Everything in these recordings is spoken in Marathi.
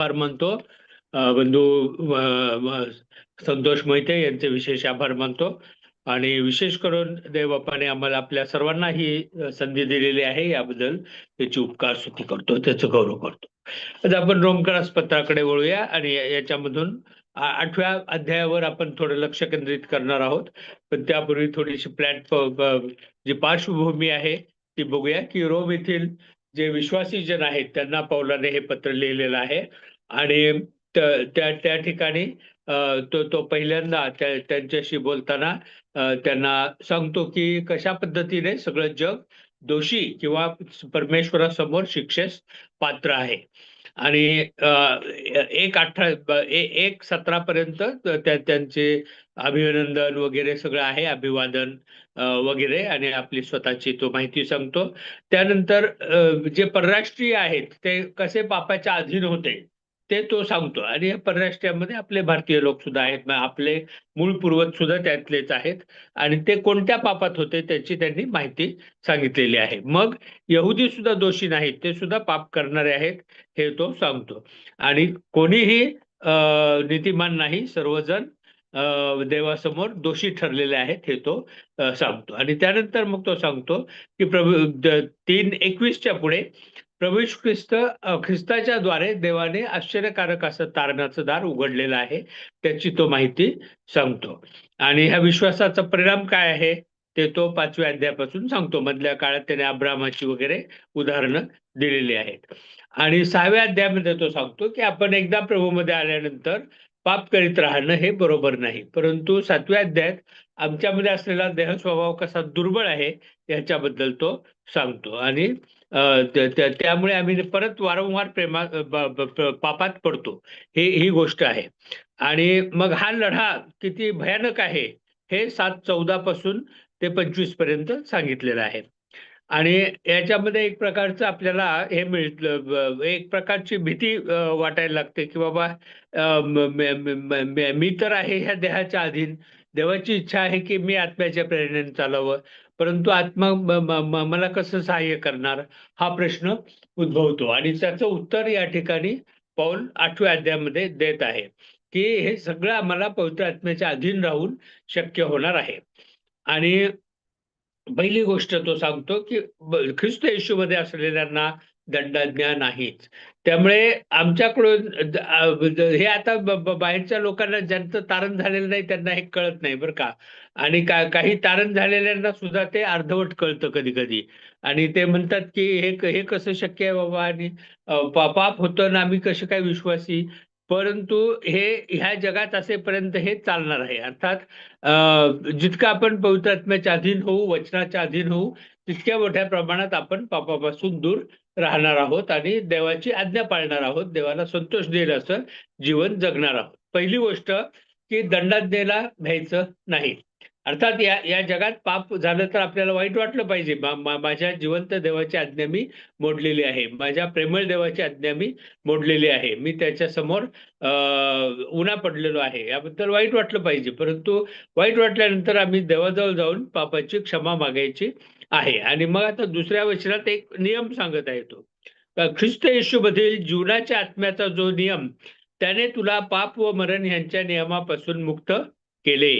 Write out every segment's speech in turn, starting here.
आभार मानतो. बंधू संतोष मोहिते यांचे विशेष आभार मानतो. आणि विशेष करून देवबापाने आम्हाला आपल्या सर्वांना ही संधी दिलेली आहे याबद्दल त्याची उपकार स्तुती करतो त्याचं गौरव करतो. आज आपण रोमकरास पत्राकडे वळूया आणि याच्यामधून आठव्या अध्यायावर आपण थोडं लक्ष केंद्रित करणार आहोत. पण त्यापूर्वी थोडीशी प्लॅटफॉर्म जी पार्श्वभूमी आहे ती बघूया की रोम येथील जे विश्वासी जन आहेत त्यांना पौलाने हे पत्र लिहिलेलं आहे. आणि त्या त्या ठिकाणी तो तो पहिल्यांदा त्या त्यांच्याशी बोलताना त्यांना सांगतो की कशा पद्धतीने सगळं जग दोषी किंवा परमेश्वरासमोर शिक्षेस पात्र आहे. आणि एक अठरा एक सतरा पर्यंत त्यांचे अभिनंदन वगैरे सगळं आहे अभिवादन वगैरे आणि आपली स्वतःची तो माहिती सांगतो. त्यानंतर जे परराष्ट्रीय आहेत ते कसे पापाच्या अधीन होते ते तो सांगतो. आणि या आपले भारतीय लोक सुद्धा आहेत. आपले मूळ पूर्वज सुद्धा त्यातलेच आहेत. आणि ते कोणत्या पापात होते त्याची त्यांनी माहिती सांगितलेली आहे. मग यहुदी सुद्धा दोषी नाहीत. ते सुद्धा पाप करणारे आहेत हे तो सांगतो. आणि कोणीही नीतिमान नाही. सर्वजण देवासमोर दोषी ठरलेले आहेत हे तो सांगतो. आणि त्यानंतर मग तो सांगतो की प्रभू तीन एकवीसच्या पुढे प्रभू ख्रिस्त ख्रिस्ताच्या द्वारे देवाने आश्चर्यकारक असं तारणाचं दार उघडलेलं आहे त्याची तो माहिती सांगतो. आणि ह्या विश्वासाचा परिणाम काय आहे ते तो पाचव्या अध्यायापासून सांगतो. मधल्या काळात त्याने अब्रामाची वगैरे उदाहरणं दिलेली आहेत. आणि सहाव्या अध्यायामध्ये तो सांगतो की आपण एकदा प्रभूमध्ये आल्यानंतर पाप करीत राहणं हे बरोबर नाही. परंतु सातव्या अध्यायात आमच्यामध्ये असलेला देह स्वभाव कसा दुर्बळ आहे याच्याबद्दल तो सांगतो. आणि त्यामुळे आम्ही परत वारंवार प्रेमा पापात पडतो. हे ही गोष्ट आहे. आणि मग हा लढा किती भयानक आहे हे सात चौदा पासून ते पंचवीसपर्यंत सांगितलेलं आहे. आणि याच्यामध्ये एक प्रकारचं आपल्याला हे मिळत एक प्रकारची भीती वाटायला लागते की बाबा मी तर आहे ह्या देहाच्या अधीन. देवाची इच्छा आहे की मी आत्म्याच्या प्रेरणेने चालावं. परंतु आत्मा मला कसं सहाय्य करणार? हा प्रश्न उद्भवतो. आणि त्याचं उत्तर या ठिकाणी पौल आठव्या अध्यायामध्ये देत आहे की हे सगळं आम्हाला पवित्र आत्म्याच्या अधीन राहून शक्य होणार आहे. आणि पहिली गोष्ट तो सांगतो की ख्रिस्त येशूमध्ये असलेल्यांना दंडाज्ञा नाहीच त्यामुळे आमच्याकडून हे आता बाहेरच्या लोकांना ज्यांचं तारण झालेलं नाही त्यांना हे कळत नाही बरं का. आणि का काही तारण झालेल्यांना सुद्धा ते अर्धवट कळतं कधी कधी आणि ते म्हणतात की हे हे कसं शक्य आहे बाबा? आणि पाप होतं ना आम्ही कसे काय विश्वासी? परंतु हे ह्या जगात असेपर्यंत हे चालणार आहे. अर्थात जितकं आपण पवित्रात्म्याच्या अधीन होऊ वचनाच्या अधीन होऊ तितक्या मोठ्या प्रमाणात आपण पापापासून दूर राहणार आहोत आणि देवाची आज्ञा पाळणार आहोत. देवाला संतोष देईल असं जीवन जगणार आहोत. पहिली गोष्ट की दंडाज्ञेला भ्यायचं नाही. अर्थात या या जगात पाप झालं तर आपल्याला वाईट वाटलं पाहिजे. माझ्या जिवंत देवाची आज्ञा मी मोडलेली आहे. माझ्या प्रेमळ देवाची आज्ञा मी मोडलेली आहे. मी त्याच्यासमोर उन्हा पडलेलो आहे. याबद्दल वाईट वाटलं पाहिजे. परंतु वाईट वाटल्यानंतर आम्ही देवाजवळ जाऊन पापाची क्षमा मागायची आहे. आणि मग आता दुसऱ्या वचनात एक नियम सांगत आहे तो ख्रिस्त येशूमधील जीवनाच्या आत्म्याचा जो नियम त्याने तुला पाप व मरण यांच्या नियमापासून मुक्त केले.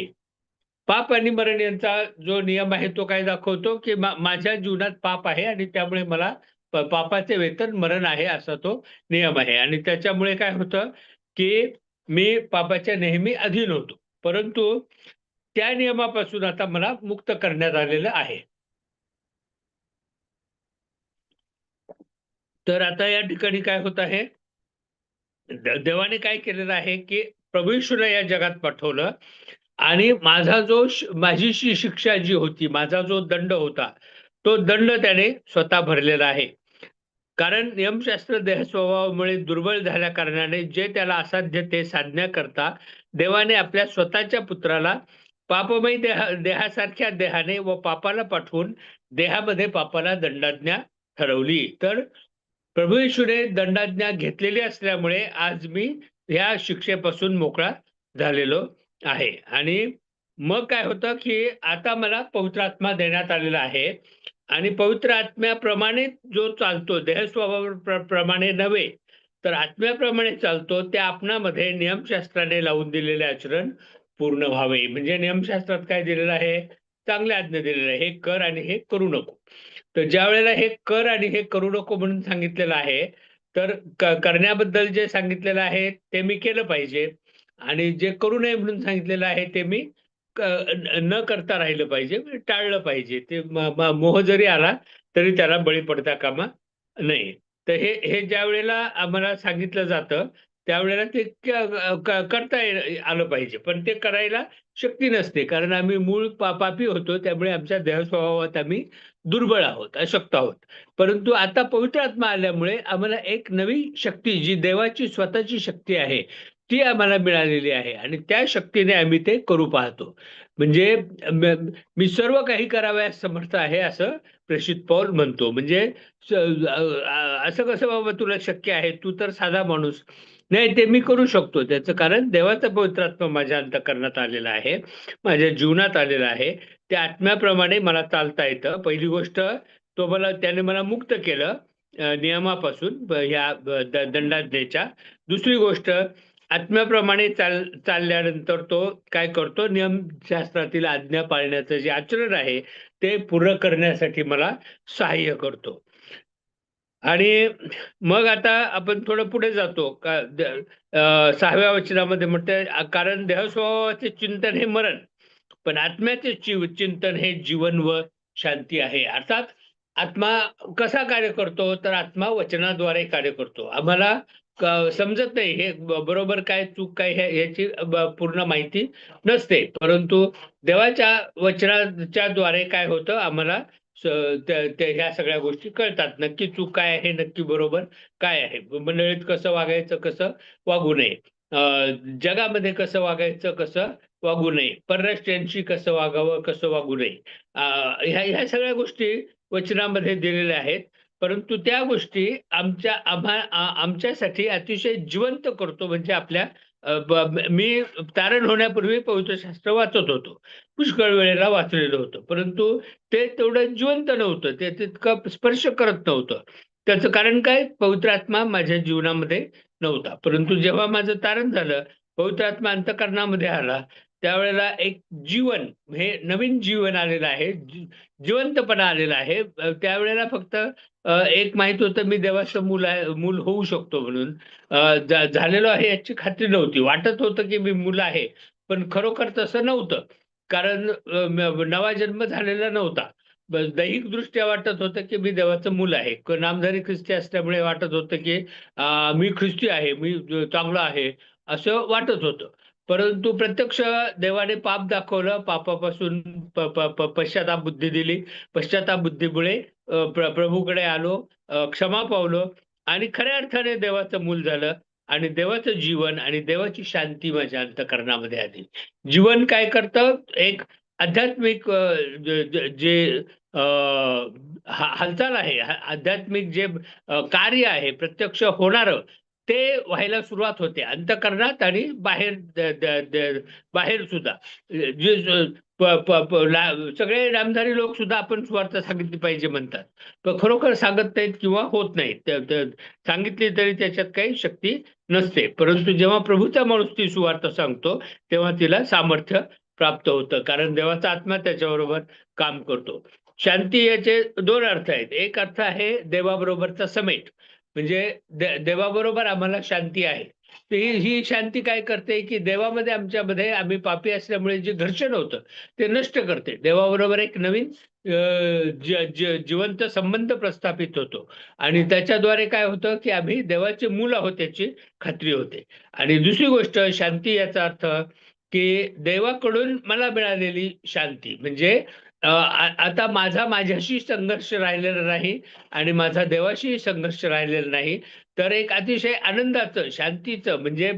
पाप आणि मरण यांचा जो नियम आहे तो काय दाखवतो? की माझ्या जीवनात पाप आहे आणि त्यामुळे मला पापाचे वेतन मरण आहे असा तो नियम आहे. आणि त्याच्यामुळे काय होतं? की मी पापाच्या नेहमी अधीन होतो. परंतु त्या नियमापासून आता मला मुक्त करण्यात आलेलं आहे. तर आता या ठिकाणी काय होत आहे? देवाने काय केलेलं आहे की प्रभू या जगात पाठवलं आणि माझा जो माझी जी शिक्षा जी होती माझा जो दंड होता तो दंड त्याने स्वतः भरलेला आहे. कारण नियमशास्त्र देह स्वभावामुळे दुर्बळ झाल्या कारणाने जे त्याला असाध्य ते साधण्याकरता देवाने आपल्या स्वतःच्या पुत्राला पापमय देहा देहासारख्या देहाने व पापाला पाठवून देहामध्ये पापाला दंडाज्ञा ठरवली. तर प्रभू येशूने दंडाज्ञा घेतलेली असल्यामुळे आज मी ह्या शिक्षेपासून मोकळा झालेलो आहे. आणि मग काय होतं की आता मला पवित्र आत्मा देण्यात आलेला आहे. आणि पवित्र आत्म्याप्रमाणे जो चालतो देह स्वभाव प्र- प्रमाणे नव्हे तर आत्म्याप्रमाणे चालतो त्या आपणामध्ये नियमशास्त्राने लावून दिलेले आचरण पूर्ण व्हावे. म्हणजे नियमशास्त्रात काय दिलेलं आहे? चांगल्या आज्ञा दिलेलं आहे. हे कर आणि हे करू नको. तर ज्या वेळेला हे कर आणि हे करू नको म्हणून सांगितलेलं आहे तर करण्याबद्दल जे सांगितलेलं आहे ते मी केलं पाहिजे. आणि जे करू नये म्हणून सांगितलेलं आहे ते मी न करता राहिलं पाहिजे म्हणजे टाळलं पाहिजे. ते मोह जरी आला तरी त्याला बळी पडता कामा नाही तर हे हे ज्या वेळेला आम्हाला सांगितलं जातं त्यावेळेला ते करता आलं पाहिजे. पण ते करायला शक्ती नसते. कारण आम्ही मूळ पापी होतो त्यामुळे आमच्या देहस्वभावात आम्ही दुर्बळ आहोत अशक्त आहोत. परंतु आता पवित्र आत्मा आल्यामुळे आम्हाला एक नवी शक्ती जी देवाची स्वतःची शक्ती आहे ती आम्हाला मिळालेली आहे. आणि त्या शक्तीने आम्ही ते करू पाहतो. म्हणजे मी सर्व काही करावयास समर्थ आहे असं प्रेषित पौल म्हणतो. म्हणजे असं कसं बाबा तुला शक्य आहे? तू तर साधा माणूस. नाही ते मी करू शकतो. त्याचं कारण देवाचा पवित्रात्मा माझ्या अंतकरणात आलेला आहे माझ्या जीवनात आलेला आहे. त्या आत्म्याप्रमाणे मला चालता येतं. पहिली गोष्ट तो मला त्याने मला मुक्त केलं नियमापासून ह्या दंडाज्ञेच्या. दुसरी गोष्ट आत्म्याप्रमाणे चाल चालल्यानंतर तो काय करतो नियमशास्त्रातील आज्ञा पाळण्याचं जे आचरण आहे ते पूर्ण करण्यासाठी मला सहाय्य करतो. आणि मग आता आपण थोडं पुढे जातो. का सहाव्या वचनामध्ये म्हणते कारण देहस्वभावाचे चिंतन हे मरण. पण आत्म्याचे चिव- चिंतन हे जीवन व शांती आहे. अर्थात आत्मा कसा कार्य करतो? तर आत्मा वचनाद्वारे कार्य करतो. आम्हाला समजत नाही. हे बरोबर काय चूक काय याची पूर्ण माहिती नसते. परंतु देवाच्या वचनाच्या द्वारे काय होतं? आम्हाला ह्या सगळ्या गोष्टी कळतात. नक्की चूक काय आहे? नक्की बरोबर काय आहे? मंडळीत कसं वागायचं कसं वागू नये? जगामध्ये कसं वागायचं कसं वागू नये. परराष्ट्रीयांशी कसं वागावं कसं वागू नये. ह्या ह्या सगळ्या गोष्टी वचनामध्ये दिलेल्या आहेत. परंतु त्या गोष्टी आमच्या आम्हा आमच्यासाठी अतिशय जिवंत करतो. म्हणजे आपल्या मी तारण होण्यापूर्वी पवित्र शास्त्र वाचत होतो. पुष्कळ वेळेला वाचलेलं होतं. परंतु ते तेवढं जिवंत नव्हतं. ते तितकं स्पर्श करत नव्हतं. त्याचं कारण काय? पवित्र आत्मा माझ्या जीवनामध्ये नव्हता. परंतु जेव्हा माझं तारण झालं पवित्र आत्मा अंतकरणामध्ये आला त्यावेळेला एक जीवन हे नवीन जीवन आलेलं आहे जिवंतपणा आलेला आहे. त्यावेळेला फक्त एक माहीत होतं मी देवाचं मूल आहे मूल होऊ शकतो म्हणून. झालेलो आहे याची खात्री नव्हती. वाटत होतं की मी मूल आहे पण खरोखर तसं नव्हतं. कारण नवा जन्म झालेला नव्हता. दैहिक दृष्ट्या वाटत होतं की मी देवाचं मूल आहे. नामधारी ख्रिस्ती असल्यामुळे वाटत होतं की मी ख्रिस्ती आहे मी चांगलं आहे असं वाटत होतं. परंतु प्रत्यक्ष देवाने पाप दाखवलं पापापासून पश्चाताप बुद्धी दिली. पश्चाताप बुद्धीमुळे प्रभूकडे आलो क्षमा पावलो आणि खऱ्या अर्थाने देवाचं मूल झालं आणि देवाचं जीवन आणि देवाची शांती माझ्या अंतकरणामध्ये आली. जीवन काय करतं? एक आध्यात्मिक जे हालचाल आहे. आध्यात्मिक जे कार्य आहे प्रत्यक्ष होणारं ते व्हायला सुरुवात होते. अंतकरणात आणि बाहेर बाहेर सुद्धा. सगळे नामधारी लोक सुद्धा आपण स्वार्थ सांगितली पाहिजे म्हणतात. पण खरोखर सांगत नाहीत किंवा होत नाहीत. सांगितली तरी त्याच्यात काही शक्ती नसते. परंतु जेव्हा प्रभूचा माणूस ती सुवार्थ सांगतो तेव्हा तिला सामर्थ्य प्राप्त होतं. कारण देवाचा आत्मा त्याच्याबरोबर काम करतो. शांती याचे दोन अर्थ आहेत. एक अर्थ आहे देवाबरोबरचा समेट. म्हणजे दे- देवाबरोबर आम्हाला शांती आहे. ही ही शांती काय करते की देवामध्ये आमच्यामध्ये आम्ही पापी असल्यामुळे जे घर्षण होतं ते नष्ट करते. देवाबरोबर एक नवीन जिवंत संबंध प्रस्थापित होतो. आणि त्याच्याद्वारे काय होतं की आम्ही देवाचे मूल आहोत याची खात्री होते. आणि दुसरी गोष्ट शांती याचा अर्थ की देवाकडून मला मिळालेली शांती. म्हणजे आता माझा माझ्याशी संघर्ष राहिलेला नाही आणि माझा देवाशी संघर्ष राहिलेला नाही. तर एक अतिशय आनंदाचं शांतीचं म्हणजे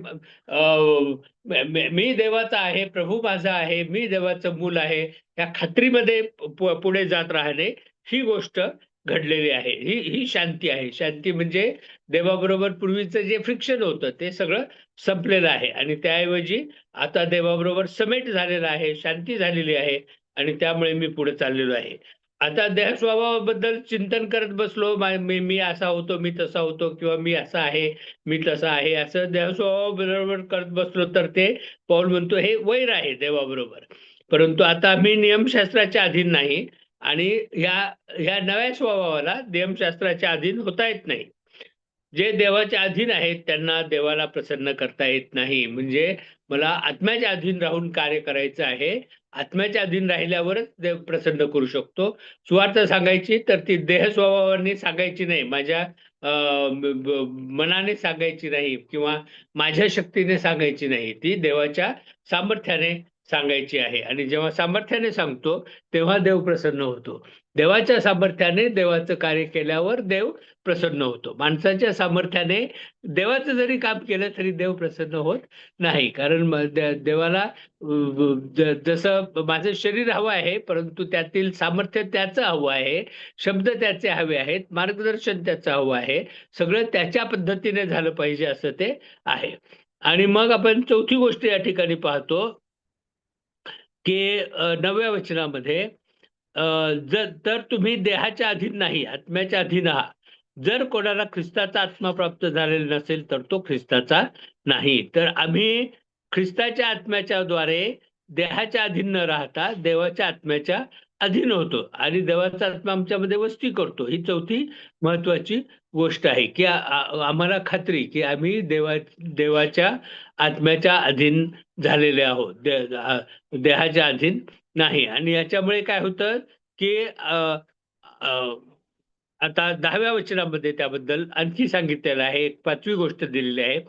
मी देवाचा आहे प्रभू माझा आहे मी देवाचं मूल आहे या खात्रीमध्ये पुढे जात राहणे ही गोष्ट घडलेली आहे. ही ही शांती आहे. शांती म्हणजे देवाबरोबर पूर्वीचं जे फ्रिक्शन होतं ते सगळं संपलेलं आहे. आणि त्याऐवजी आता देवाबरोबर समेट झालेलं आहे शांती झालेली आहे. आणि त्यामुळे मी पुढे चाललेलो आहे. आता देह स्वभावाबद्दल चिंतन करत बसलो. मी मी असा होतो मी तसा होतो किंवा मी असा आहे मी तसा आहे असं देह स्वभावाबरोबर करत बसलो तर ते पौल म्हणतो हे वैर आहे देवाबरोबर. परंतु आता मी नियमशास्त्राच्या अधीन नाही आणि ह्या ह्या नव्या स्वभावाला नियमशास्त्राच्या अधीन होता येत नाही. जे देवाच्या अधीन आहेत त्यांना देवाला प्रसन्न करता येत नाही. म्हणजे मला आत्म्याच्या अधीन राहून कार्य करायचं आहे आत्म्याच्या अधीन राहिल्यावरच देव प्रसन्न करू शकतो. सुवार्थ सांगायची तर ती देह स्वभावाने सांगायची नाही माझ्या अं, मनाने सांगायची नाही किंवा माझ्या शक्तीने सांगायची नाही. ती देवाच्या सामर्थ्याने सांगायची आहे. आणि जेव्हा सामर्थ्याने सांगतो तेव्हा देव प्रसन्न होतो. देवाच्या सामर्थ्याने देवाचं कार्य केल्यावर देव प्रसन्न होतो. माणसाच्या सामर्थ्याने देवाचं जरी काम केलं तरी देव प्रसन्न होत नाही. कारण देवाला जसं माझं शरीर हवं आहे परंतु त्यातील सामर्थ्य त्याचं हवं आहे शब्द त्याचे हवे आहेत मार्गदर्शन त्याचं हवं आहे सगळं त्याच्या पद्धतीने झालं पाहिजे असं ते आहे. आणि मग आपण चौथी गोष्ट या ठिकाणी पाहतो की नव्या वचनामध्ये जर तर तुम्ही देहाच्या अधीन नाही आत्म्याच्या अधीन आहात. जर कोणाला ख्रिस्ताचा आत्मा प्राप्त झालेला नसेल तर तो ख्रिस्ताचा नाही. तर आम्ही ख्रिस्ताच्या आत्म्याच्या द्वारे देहाच्या अधीन न राहता देवाच्या आत्म्याच्या अधीन होतो. आणि देवाचा आत्मा आमच्यामध्ये वस्ती करतो. ही चौथी महत्वाची गोष्ट आहे की आम्हाला खात्री की आम्ही देवा देवाच्या आत्म्याच्या अधीन झालेले आहोत. देहाच्या अधीन नाही. आणि याच्यामुळे काय होतं की आता दहाव्या वचनामध्ये त्याबद्दल आणखी सांगितलेलं आहे एक पाचवी गोष्ट दिलेली आहे.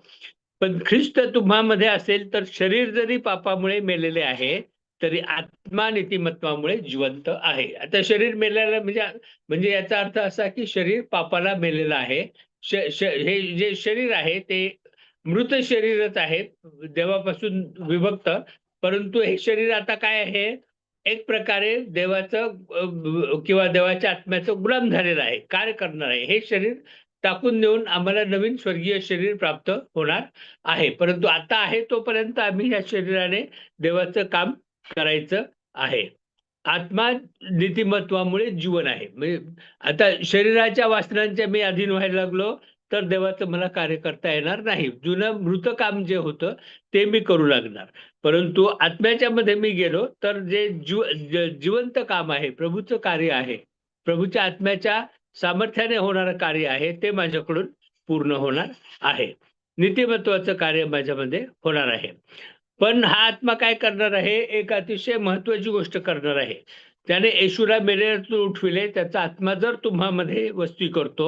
पण ख्रिस्त तुम्हामध्ये असेल तर शरीर जरी पापामुळे मेलेले आहे तरी आत्मा नीतिमत्वामुळे जिवंत आहे. आता शरीर मेलेलं म्हणजे म्हणजे याचा अर्थ असा की शरीर पापाला मेलेलं आहे. श- श- हे जे शरीर आहे ते मृत शरीरच आहे देवापासून विभक्त. परंतु हे शरीर आता काय आहे? एक प्रकारे देवाचं किंवा देवाच्या आत्म्याचं गुलाम झालेलं आहे. कार्य करणार आहे? हे शरीर टाकून देऊन आम्हाला नवीन स्वर्गीय शरीर प्राप्त होणार आहे. परंतु आता आहे तोपर्यंत आम्ही या शरीराने देवाचं काम करायचं आहे. आत्मा नीतिमत्वामुळे जीवन आहे. म्हणजे आता शरीराच्या वासनांच्या मी अधीन व्हायला लागलो. तर देवाचं मला कार्य करता येणार नाही. जुनं मृत काम जे होतं ते मी करू लागणार. परंतु आत्म्याच्या मध्ये मी गेलो तर जे जीव जिवंत काम आहे प्रभूचं कार्य आहे प्रभूच्या आत्म्याच्या सामर्थ्याने होणारं कार्य आहे ते माझ्याकडून पूर्ण होणार आहे. नीतिमत्वाचं कार्य माझ्यामध्ये होणार आहे. पण हा आत्मा काय करणार आहे? एक अतिशय महत्वाची गोष्ट करणार आहे. त्याने येशूला मेलेल्यातून उठविले. त्याचा आत्मा जर तुम्हामध्ये वस्ती करतो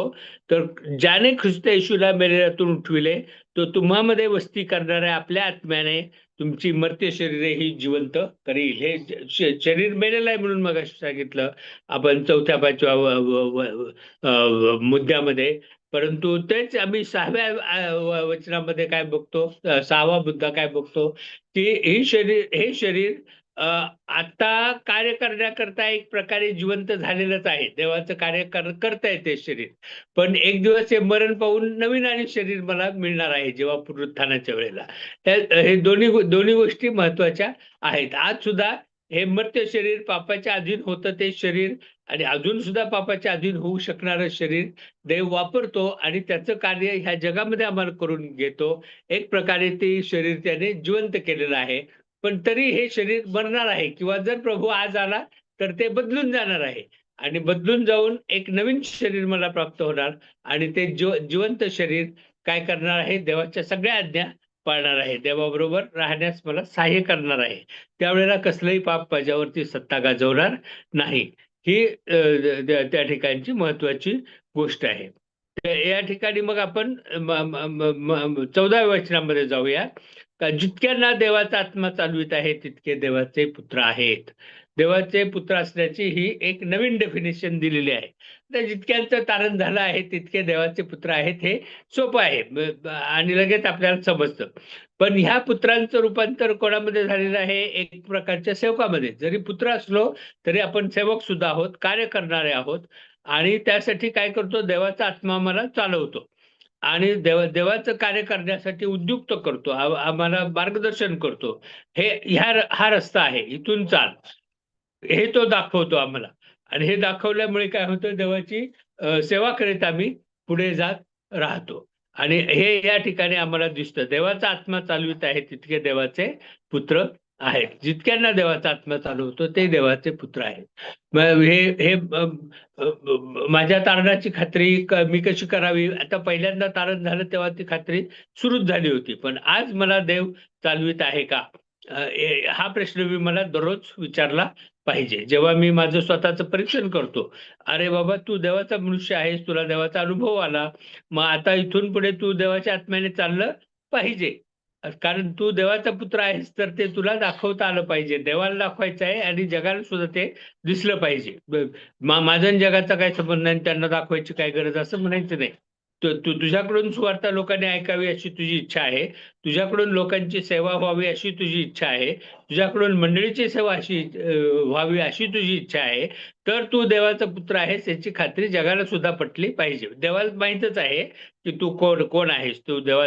तर ज्याने ख्रिस्त येशूला मेलेल्यातून उठविले तो तुम्हामध्ये वस्ती करणाऱ्या आपल्या आत्म्याने तुमची मर्त्य शरीरे ही जिवंत करील. हे शरीर मेलेलं आहे म्हणून मग सांगितलं. आपण चौथ्या पाचव्या मुद्द्यामध्ये. परंतु तेच आम्ही सहाव्या वचनामध्ये काय बघतो सहावा मुद्दा काय बघतो की ही शरीर हे शरीर आता कार्य करण्याकरता एक प्रकारे जिवंत झालेलंच आहे. देवाचं कार्य कर करता येते शरीर. पण एक दिवस हे मरण पाहून नवीन आणि शरीर मला मिळणार आहे जेव्हा पुनरुत्थानाच्या वेळेला. हे दोन्ही दोन्ही गोष्टी महत्त्वाच्या आहेत. आज सुद्धा हे मर्त्य शरीर पापाच्या अधीन होतं ते शरीर आणि अजून सुद्धा पापाच्या अधीन होऊ शकणारं शरीर देव वापरतो आणि त्याचं कार्य ह्या जगामध्ये आम्हाला करून घेतो. एक प्रकारे ते शरीर त्याने जिवंत केलेलं आहे. पण तरी हे शरीर मरणार आहे. किंवा जर प्रभू आज आला तर ते बदलून जाणार आहे. आणि बदलून जाऊन एक नवीन शरीर मला प्राप्त होणार आणि ते जिवंत शरीर काय करणार आहे? देवाच्या सगळ्या आज्ञा पाळणार आहे. देवाबरोबर राहण्यास मला सहाय्य करणार आहे. त्यावेळेला कसलंही पाप माझ्यावरती सत्ता गाजवणार नाही. ही त्या ठिकाणची महत्वाची गोष्ट आहे. या ठिकाणी मग आपण चौदाव्या वचनामध्ये जाऊया. का जितक्यांना देवाचा आत्मा चालवित आहे तितके देवाचे पुत्र आहेत. देवाचे पुत्र असण्याची ही एक नवीन डेफिनेशन दिलेली आहे. तर जितक्यांचं तारण झालं आहे तितके देवाचे पुत्र आहेत हे सोपं आहे. आणि लगेच आपल्याला समजतं. पण ह्या पुत्रांचं रूपांतर कोणामध्ये झालेलं आहे? एक प्रकारच्या सेवकामध्ये. जरी पुत्र असलो तरी आपण सेवक सुद्धा आहोत कार्य करणारे आहोत. आणि त्यासाठी काय करतो? देवाचा आत्मा मला चालवतो. आणि देव देवाचं कार्य करण्यासाठी उद्युक्त करतो. आम्हाला मार्गदर्शन करतो. हे ह्या हा रस्ता आहे. इथून चाल. हे तो दाखवतो आम्हाला. आणि हे दाखवल्यामुळे काय होतं? देवाची सेवा करीत आम्ही पुढे जात राहतो. आणि हे या ठिकाणी आम्हाला दिसतं. देवाचा आत्मा चालवित आहे तितके देवाचे पुत्र आहेत. जितक्यांना देवाचा आत्मा चालू होतो ते देवाचे पुत्र आहेत. हे हे माझ्या तारणाची खात्री मी कशी करावी? आता पहिल्यांदा तारण झालं तेव्हा ती खात्री सुरूच झाली होती. पण आज मला देव चालवित आहे का? हा प्रश्न मी मला दररोज विचारला पाहिजे. जेव्हा मी माझं स्वतःचं परीक्षण करतो अरे बाबा तू देवाचा मनुष्य आहेस तुला देवाचा अनुभव आला. मग आता इथून पुढे तू देवाच्या आत्म्याने चाललं पाहिजे. कारण तू देवाचा पुत्र आहेस तर ते तुला दाखवता आलं पाहिजे. देवाला दाखवायचं आहे आणि जगाला सुद्धा ते दिसलं पाहिजे. माझं जगाचा काय संबंध नाही त्यांना दाखवायची काय गरज असं म्हणायचं नाही. तू तुझ्याकडून सुवार्ता लोकांनी ऐकावी अशी तुझी इच्छा आहे. तुझ्याकडून लोकांची सेवा व्हावी अशी तुझी इच्छा आहे. तुझ्याकडून मंडळीची सेवा अशी व्हावी अशी तुझी इच्छा आहे. तर तू देवाचा पुत्र आहेस याची खात्री जगाला सुद्धा पटली पाहिजे. देवाला माहीतच आहे की तू कोण कोण आहेस? तू देवा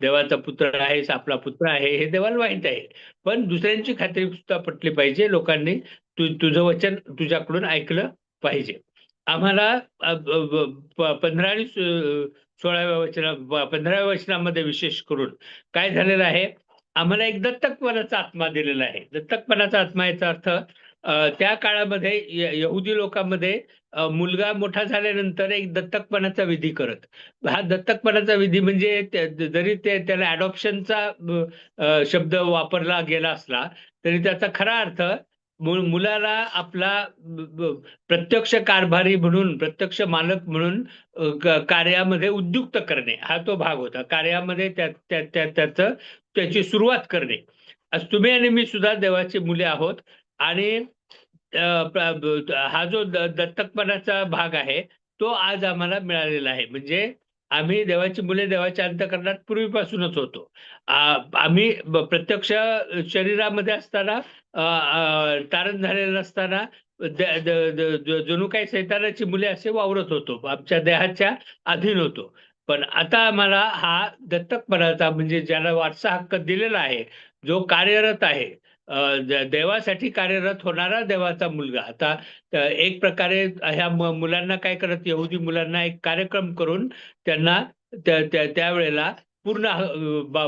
देवाचा पुत्र आहेस आपला पुत्र आहे हे देवाला माहीत आहे. पण दुसऱ्यांची खात्री सुद्धा पटली पाहिजे लोकांनी. तू तुझं वचन तुझ्याकडून ऐकलं पाहिजे. आम्हाला पंधरा आणि सोळाव्या वचना पंधराव्या वचनामध्ये विशेष करून काय झालेलं आहे? आम्हाला एक दत्तकपणाचा आत्मा दिलेला आहे. दत्तकपणाचा आत्मा याचा अर्थ त्या काळामध्ये यहुदी लोकांमध्ये मुलगा मोठा झाल्यानंतर एक दत्तकपणाचा विधी करत. हा दत्तकपणाचा विधी म्हणजे जरी ते त्याला अडॉप्शनचा शब्द वापरला गेला असला तरी त्याचा खरा अर्थ मुलाला आपला प्रत्यक्ष कारभारी म्हणून प्रत्यक्ष मालक म्हणून कार्यामध्ये उद्युक्त करणे हा तो भाग होता. कार्यामध्ये त्या त्याचं त्याची सुरुवात करणे. आज तुम्ही आणि मी सुद्धा देवाची मुले आहोत आणि हा जो दत्तकपणाचा भाग आहे तो आज आम्हाला मिळालेला आहे. म्हणजे आम्ही देवाची मुले देवाच्या अंतकरणात पूर्वीपासूनच होतो. आम्ही प्रत्यक्ष शरीरामध्ये असताना तारण झालेलं नसताना जणू काही सैतानाची मुले असे वावरत होतो. आमच्या देहाच्या अधीन होतो. पण आता आम्हाला हा दत्तकपणाचा म्हणजे ज्याला वारसा हक्क दिलेला आहे जो कार्यरत आहे देवासाठी कार्यरत होणारा देवाचा मुलगा. आता एक प्रकारे ह्या मुलांना काय करत यहुदी मुलांना एक कार्यक्रम करून त्यांना त्यावेळेला पूर्ण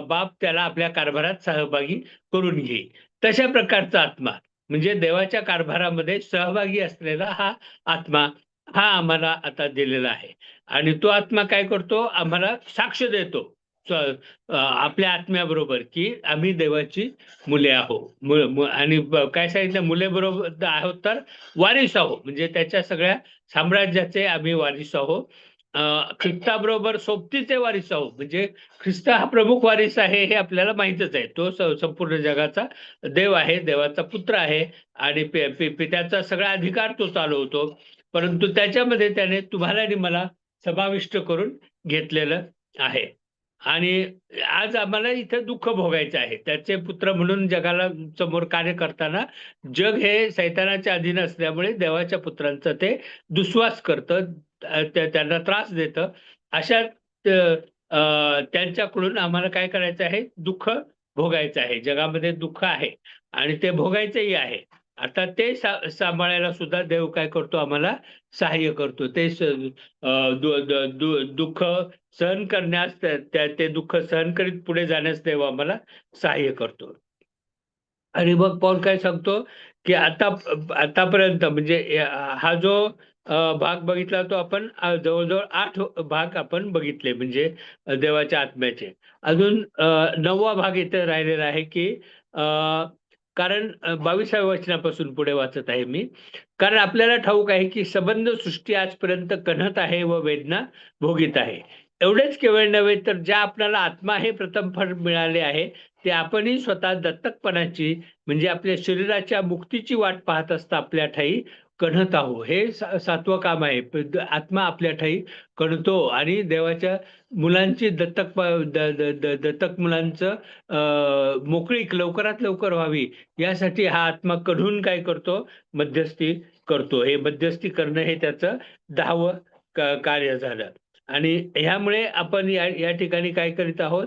बाप त्याला आपल्या कारभारात सहभागी करून घेईल तशा प्रकारचा आत्मा. म्हणजे देवाच्या कारभारामध्ये सहभागी असलेला हा आत्मा हा आम्हाला आता दिलेला आहे. आणि तो आत्मा काय करतो? आम्हाला साक्ष देतो. आपल्या आत्म्याबरोबर की आम्ही देवाची मुले आहो मु- आणि काय सांगितलं? मुले बरोबर आहोत तर वारीस आहो म्हणजे त्याच्या सगळ्या साम्राज्याचे आम्ही वारीस आहो ख्रिस्ताबरोबर सोबतीचे वारीस आहो म्हणजे ख्रिस्त हा प्रमुख वारीस आहे हे आपल्याला माहितच आहे. तो संपूर्ण जगाचा देव आहे देवाचा पुत्र आहे आणि पित्याचा सगळा अधिकार तो चालवतो. परंतु त्याच्यामध्ये त्याने तुम्हाला आणि मला समाविष्ट करून घेतलेलं आहे. आणि आज आम्हाला इथं दुःख भोगायचं आहे. त्याचे पुत्र म्हणून जगाला समोर कार्य करताना जग हे सैतानाच्या अधीन असल्यामुळे देवाच्या पुत्रांचं ते दुस्वास करतं त्यांना त्रास देतं. अशा त्यांच्याकडून आम्हाला काय करायचं आहे? दुःख भोगायचं आहे. जगामध्ये दुःख आहे आणि ते भोगायचंही आहे. आता ते सा- सांभाळायला सुद्धा देव काय करतो आम्हाला? सहाय्य करतो. ते दुःख सहन करण्यास ते दुःख सहन करीत पुढे जाण्यास देव आम्हाला सहाय्य करतो. आणि मग पॉल काय सांगतो की आता आतापर्यंत म्हणजे हा जो भाग बघितला तो आपण जवळजवळ आठ भाग आपण बघितले म्हणजे देवाच्या आत्म्याचे. अजून नववा भाग इथे राहिलेला आहे की कारण बावीसाव्या वचनापासून पुढे वाचत आहे मी. कारण आपल्याला ठाऊक आहे की संबंध सृष्टी आजपर्यंत कणत आहे व वेदना भोगीत आहे. एवढेच केवळ नव्हे तर ज्या आपल्याला आत्मा हे प्रथम फळ मिळाले आहे ते आपणही स्वतः दत्तकपणाची म्हणजे आपल्या शरीराच्या मुक्तीची वाट पाहत असता आपल्या ठाई कणत आहो. हे सातवं काम आहे. आत्मा आपल्या ठाई कणतो आणि देवाच्या मुलांची दत्तक दत्तक मुलांचं मोकळीक लवकरात लवकर व्हावी यासाठी हा आत्मा कढून काय करतो? मध्यस्थी करतो. हे मध्यस्थी करणं हे त्याचं दहावं कार्य झालं. आणि ह्यामुळे आपण या या ठिकाणी काय करीत आहोत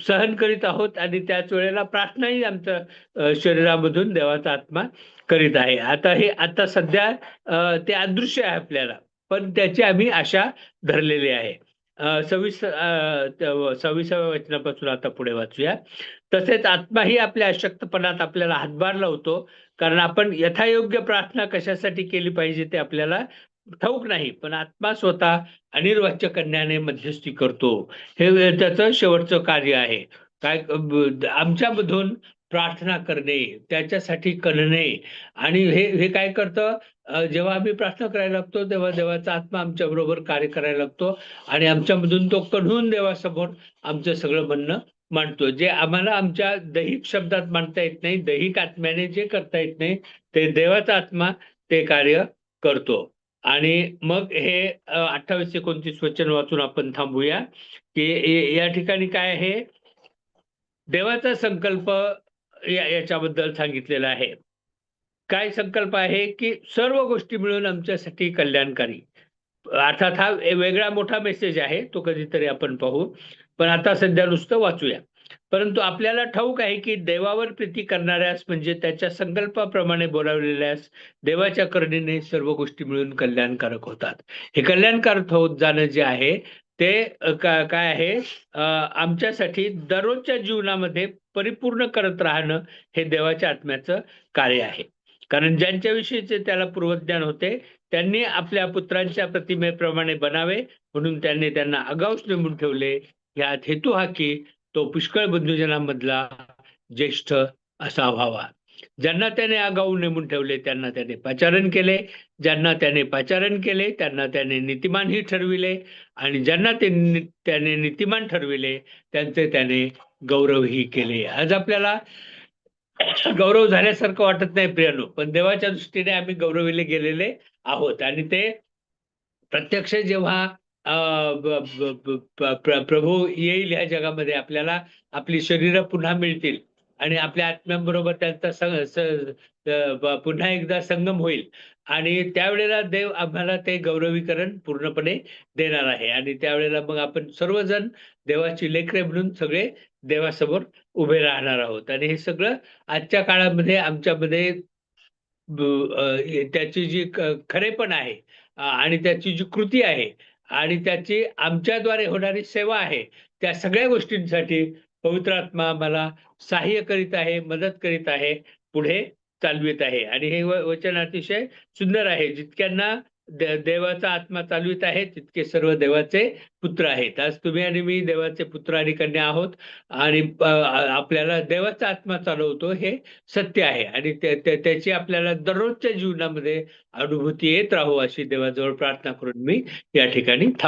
सहन करीत आहोत आणि त्याच वेळेला प्रार्थनाही आमच्या शरीरामधून देवाचा आत्मा करीत आहे. आता हे आता सध्या ते अदृश्य आहे आपल्याला पण त्याची आम्ही आशा धरलेली आहे. सव्वीस सव्वीसाव्या वचनापासून आता पुढे वाचूया. तसेच आत्माही आपल्या अशक्तपणात आपल्याला हातभार लावतो कारण आपण यथायोग्य प्रार्थना कशासाठी केली पाहिजे ते आपल्याला ठाऊक नाही पण आत्मा स्वतः अनिर्वाच्य कन्याने मध्यस्थी करतो. हे त्याचं शेवटचं कार्य आहे. काय आमच्यामधून प्रार्थना करणे त्याच्यासाठी कळणे आणि हे हे काय करतं? जेव्हा आम्ही प्रार्थना करायला लागतो तेव्हा देवाचा आत्मा आमच्या बरोबर कार्य करायला लागतो आणि आमच्यामधून तो कढून देवासमोर आमचं सगळं म्हणणं मांडतो. जे आम्हाला आमच्या दैहिक शब्दात मांडता येत नाही दैहिक आत्म्याने जे करता येत नाही ते देवाचा आत्मा ते कार्य करतो. आणि मग हे अठ्ठावीस एकोणतीस वचन वाचून आपण थांबूया की या- ठिकाणी काय आहे? देवाचा संकल्प या- याच्याबद्दल सांगितलेला आहे. काय संकल्प आहे की सर्व गोष्टी मिळून आमच्यासाठी कल्याणकारी? अर्थात हा वेगळा मोठा मेसेज आहे तो कधीतरी आपण पाहू. पण आता सध्या नुसतं वाचूया. परंतु आपल्याला ठाऊक आहे की देवावर प्रीती करणाऱ्यास म्हणजे त्याच्या संकल्पाप्रमाणे बोलावलेल्यास देवाच्या करणीने सर्व गोष्टी मिळून कल्याणकारक होतात. हे कल्याणकारक होत जाणं जे आहे ते का- काय आहे? आमच्यासाठी दररोजच्या जीवनामध्ये परिपूर्ण करत राहणं हे देवाच्या आत्म्याचं कार्य आहे. कारण ज्यांच्याविषयीचे त्याला पूर्वज्ञान होते त्यांनी आपल्या पुत्रांच्या प्रतिमेप्रमाणे बनावे म्हणून त्यांनी त्यांना आगाऊच नेमून ठेवले. यात हेतू हा की तो पुष्कळ बंधुजनांमधला ज्येष्ठ असा व्हावा. ज्यांना त्याने आगाऊ नेमून ठेवले त्यांना त्याने पाचारण केले. ज्यांना त्याने पाचारण केले त्यांना त्याने नीतिमानही ठरविले. आणि ज्यांना ते त्याने नीतिमान ठरविले त्यांचे त्याने गौरवही केले. आज आपल्याला गौरव झाल्यासारखं वाटत नाही प्रियानो पण देवाच्या दृष्टीने आम्ही गौरविले गेलेले आहोत. आणि ते प्रत्यक्ष जेव्हा प्रभू येईल या जगामध्ये. आपल्याला आपली शरीर पुन्हा मिळतील आणि आपल्या आत्म्यांबरोबर त्यांचा पुन्हा एकदा संगम होईल. आणि त्यावेळेला देव आम्हाला ते गौरवीकरण पूर्णपणे देणार आहे. आणि त्यावेळेला मग आपण सर्वजण देवाची लेकरे म्हणून सगळे देवासमोर उभे राहणार आहोत. आणि हे सगळं आजच्या काळामध्ये आमच्यामध्ये त्याची जी खरेपण आहे आणि त्याची जी कृती आहे आणि त्याची आमच्याद्वारे होणारी सेवा आहे त्या सगळ्या गोष्टींसाठी पवित्र आत्मा आम्हाला सहाय्य करीत आहे मदत करीत आहे पुढे चालवित आहे. आणि हे वचन अतिशय सुंदर आहे. जितक्यांना दे- देवाचा आत्मा चालवित आहे तितके सर्व देवाचे पुत्र आहेत. आज तुम्ही आणि मी देवाचे पुत्र आणि कन्या आहोत आणि आपल्याला देवाचा आत्मा चालवतो हे सत्य आहे. आणि त्याची आपल्याला दररोजच्या जीवनामध्ये अनुभूती येत राहू अशी देवाजवळ प्रार्थना करून मी या ठिकाणी थांब